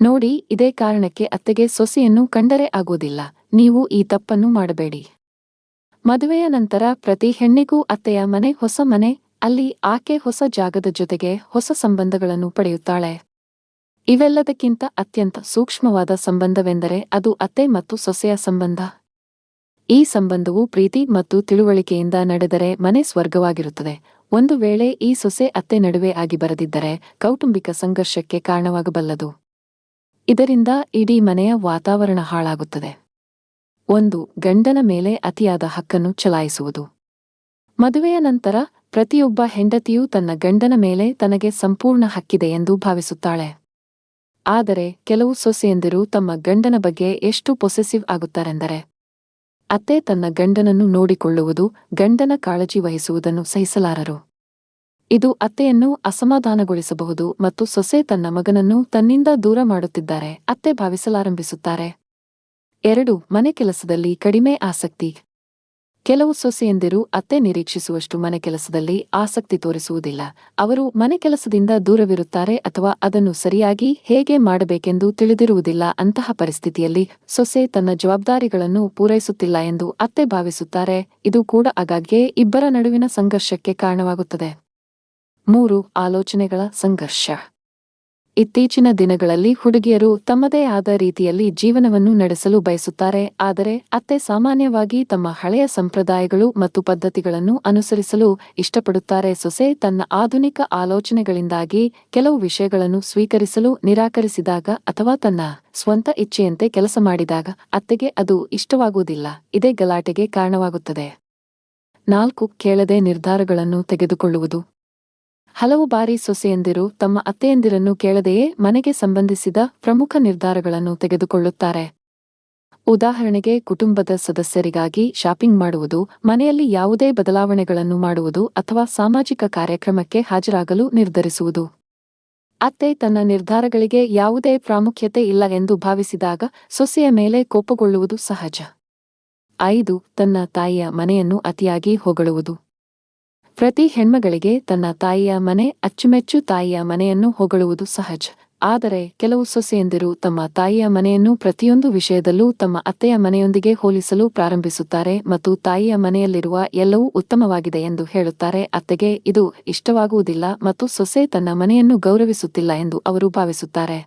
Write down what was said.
ನೋಡಿ, ಇದೇ ಕಾರಣಕ್ಕೆ ಅತ್ತೆಗೆ ಸೊಸೆಯನ್ನು ಕಂಡರೆ ಆಗುವುದಿಲ್ಲ ನೀವು ಈ ತಪ್ಪನ್ನು ಮಾಡಬೇಡಿ. ಮದುವೆಯ ನಂತರ ಪ್ರತಿ ಹೆಣ್ಣಿಗೂ ಅತ್ತೆಯ ಮನೆ ಹೊಸ ಮನೆ, ಅಲ್ಲಿ ಆಕೆ ಹೊಸ ಜಾಗದ ಜೊತೆಗೆ ಹೊಸ ಸಂಬಂಧಗಳನ್ನು ಪಡೆಯುತ್ತಾಳೆ. ಇವೆಲ್ಲದಕ್ಕಿಂತ ಅತ್ಯಂತ ಸೂಕ್ಷ್ಮವಾದ ಸಂಬಂಧವೆಂದರೆ ಅದು ಅತ್ತೆ ಮತ್ತು ಸೊಸೆಯ ಸಂಬಂಧ. ಈ ಸಂಬಂಧವು ಪ್ರೀತಿ ಮತ್ತು ತಿಳುವಳಿಕೆಯಿಂದ ನಡೆದರೆ ಮನೆ ಸ್ವರ್ಗವಾಗಿರುತ್ತದೆ. ಒಂದು ವೇಳೆ ಈ ಸೊಸೆ ಅತ್ತೆ ನಡುವೆ ಆಗಿ ಬರದಿದ್ದರೆ ಕೌಟುಂಬಿಕ ಸಂಘರ್ಷಕ್ಕೆ ಕಾರಣವಾಗಬಲ್ಲದು. ಇದರಿಂದ ಇಡೀ ಮನೆಯ ವಾತಾವರಣ ಹಾಳಾಗುತ್ತದೆ. ಒಂದು, ಗಂಡನ ಮೇಲೆ ಅತಿಯಾದ ಹಕ್ಕನ್ನು ಚಲಾಯಿಸುವುದು. ಮದುವೆಯ ನಂತರ ಪ್ರತಿಯೊಬ್ಬ ಹೆಂಡತಿಯೂ ತನ್ನ ಗಂಡನ ಮೇಲೆ ತನಗೆ ಸಂಪೂರ್ಣ ಹಕ್ಕಿದೆ ಎಂದು ಭಾವಿಸುತ್ತಾಳೆ. ಆದರೆ ಕೆಲವು ಸೊಸೆಯಂದಿರು ತಮ್ಮ ಗಂಡನ ಬಗ್ಗೆ ಎಷ್ಟು ಪೊಸೆಸಿವ್ ಆಗುತ್ತಾರೆಂದರೆ, ಅತ್ತೆ ತನ್ನ ಗಂಡನನ್ನು ನೋಡಿಕೊಳ್ಳುವುದು, ಗಂಡನ ಕಾಳಜಿ ವಹಿಸುವುದನ್ನು ಸಹಿಸಲಾರರು. ಇದು ಅತ್ತೆಯನ್ನು ಅಸಮಾಧಾನಗೊಳಿಸಬಹುದು ಮತ್ತು ಸೊಸೆ ತನ್ನ ಮಗನನ್ನು ತನ್ನಿಂದ ದೂರ ಮಾಡುತ್ತಿದ್ದಾರೆ, ಅತ್ತೆ ಭಾವಿಸಲಾರಂಭಿಸುತ್ತಾರೆ. ಎರಡು, ಮನೆ ಕೆಲಸದಲ್ಲಿ ಕಡಿಮೆ ಆಸಕ್ತಿ. ಕೆಲವು ಸೊಸೆಯಂದಿರು ಅತ್ತೆ ನಿರೀಕ್ಷಿಸುವಷ್ಟು ಮನೆ ಕೆಲಸದಲ್ಲಿ ಆಸಕ್ತಿ ತೋರಿಸುವುದಿಲ್ಲ. ಅವರು ಮನೆ ಕೆಲಸದಿಂದ ದೂರವಿರುತ್ತಾರೆ ಅಥವಾ ಅದನ್ನು ಸರಿಯಾಗಿ ಹೇಗೆ ಮಾಡಬೇಕೆಂದು ತಿಳಿದಿರುವುದಿಲ್ಲ ಅಂತಹ ಪರಿಸ್ಥಿತಿಯಲ್ಲಿ ಸೊಸೆ ತನ್ನ ಜವಾಬ್ದಾರಿಗಳನ್ನು ಪೂರೈಸುತ್ತಿಲ್ಲ ಎಂದು ಅತ್ತೆ ಭಾವಿಸುತ್ತಾರೆ. ಇದು ಕೂಡ ಆಗಾಗ್ಗೆ ಇಬ್ಬರ ನಡುವಿನ ಸಂಘರ್ಷಕ್ಕೆ ಕಾರಣವಾಗುತ್ತದೆ. ಮೂರು ಆಲೋಚನೆಗಳ ಸಂಘರ್ಷ. ಇತ್ತೀಚಿನ ದಿನಗಳಲ್ಲಿ ಹುಡುಗಿಯರು ತಮ್ಮದೇ ಆದ ರೀತಿಯಲ್ಲಿ ಜೀವನವನ್ನು ನಡೆಸಲು ಬಯಸುತ್ತಾರೆ, ಆದರೆ ಅತ್ತೆ ಸಾಮಾನ್ಯವಾಗಿ ತಮ್ಮ ಹಳೆಯ ಸಂಪ್ರದಾಯಗಳು ಮತ್ತು ಪದ್ಧತಿಗಳನ್ನು ಅನುಸರಿಸಲು ಇಷ್ಟಪಡುತ್ತಾರೆ. ಸೊಸೆ ತನ್ನ ಆಧುನಿಕ ಆಲೋಚನೆಗಳಿಂದಾಗಿ ಕೆಲವು ವಿಷಯಗಳನ್ನು ಸ್ವೀಕರಿಸಲು ನಿರಾಕರಿಸಿದಾಗ ಅಥವಾ ತನ್ನ ಸ್ವಂತ ಇಚ್ಛೆಯಂತೆ ಕೆಲಸ ಮಾಡಿದಾಗ ಅತ್ತೆಗೆ ಅದು ಇಷ್ಟವಾಗುವುದಿಲ್ಲ, ಇದೇ ಗಲಾಟೆಗೆ ಕಾರಣವಾಗುತ್ತದೆ. ನಾಲ್ಕು ಕೇಳದೆ ನಿರ್ಧಾರಗಳನ್ನು ತೆಗೆದುಕೊಳ್ಳುವುದು. ಹಲವು ಬಾರಿ ಸೊಸೆಯಂದಿರು ತಮ್ಮ ಅತ್ತೆಯಂದಿರನ್ನು ಕೇಳದೆಯೇ ಮನೆಗೆ ಸಂಬಂಧಿಸಿದ ಪ್ರಮುಖ ನಿರ್ಧಾರಗಳನ್ನು ತೆಗೆದುಕೊಳ್ಳುತ್ತಾರೆ. ಉದಾಹರಣೆಗೆ, ಕುಟುಂಬದ ಸದಸ್ಯರಿಗಾಗಿ ಶಾಪಿಂಗ್ ಮಾಡುವುದು, ಮನೆಯಲ್ಲಿ ಯಾವುದೇ ಬದಲಾವಣೆಗಳನ್ನು ಮಾಡುವುದು ಅಥವಾ ಸಾಮಾಜಿಕ ಕಾರ್ಯಕ್ರಮಕ್ಕೆ ಹಾಜರಾಗಲು ನಿರ್ಧರಿಸುವುದು. ಅತ್ತೆ ತನ್ನ ನಿರ್ಧಾರಗಳಿಗೆ ಯಾವುದೇ ಪ್ರಾಮುಖ್ಯತೆ ಇಲ್ಲ ಎಂದು ಭಾವಿಸಿದಾಗ ಸೊಸೆಯ ಮೇಲೆ ಕೋಪಗೊಳ್ಳುವುದು ಸಹಜ. ಐದು, ತನ್ನ ತಾಯಿಯ ಮನೆಯನ್ನು ಅತಿಯಾಗಿ ಹೊಗಳುವುದು. ಪ್ರತಿ ಹೆಣ್ಮಗಳಿಗೆ ತನ್ನ ತಾಯಿಯ ಮನೆ, ಅಚ್ಚುಮೆಚ್ಚು ತಾಯಿಯ ಮನೆಯನ್ನು ಹೊಗಳುವುದು ಸಹಜ. ಆದರೆ ಕೆಲವು ಸೊಸೆಯಂದಿರು ತಮ್ಮ ತಾಯಿಯ ಮನೆಯನ್ನು ಪ್ರತಿಯೊಂದು ವಿಷಯದಲ್ಲೂ ತಮ್ಮ ಅತ್ತೆಯ ಮನೆಯೊಂದಿಗೆ ಹೋಲಿಸಲು ಪ್ರಾರಂಭಿಸುತ್ತಾರೆ ಮತ್ತು ತಾಯಿಯ ಮನೆಯಲ್ಲಿರುವ ಎಲ್ಲವೂ ಉತ್ತಮವಾಗಿದೆ ಎಂದು ಹೇಳುತ್ತಾರೆ. ಅತ್ತೆಗೆ ಇದು ಇಷ್ಟವಾಗುವುದಿಲ್ಲ ಮತ್ತು ಸೊಸೆ ತನ್ನ ಮನೆಯನ್ನು ಗೌರವಿಸುತ್ತಿಲ್ಲ ಎಂದು ಅವರು ಭಾವಿಸುತ್ತಾರೆ.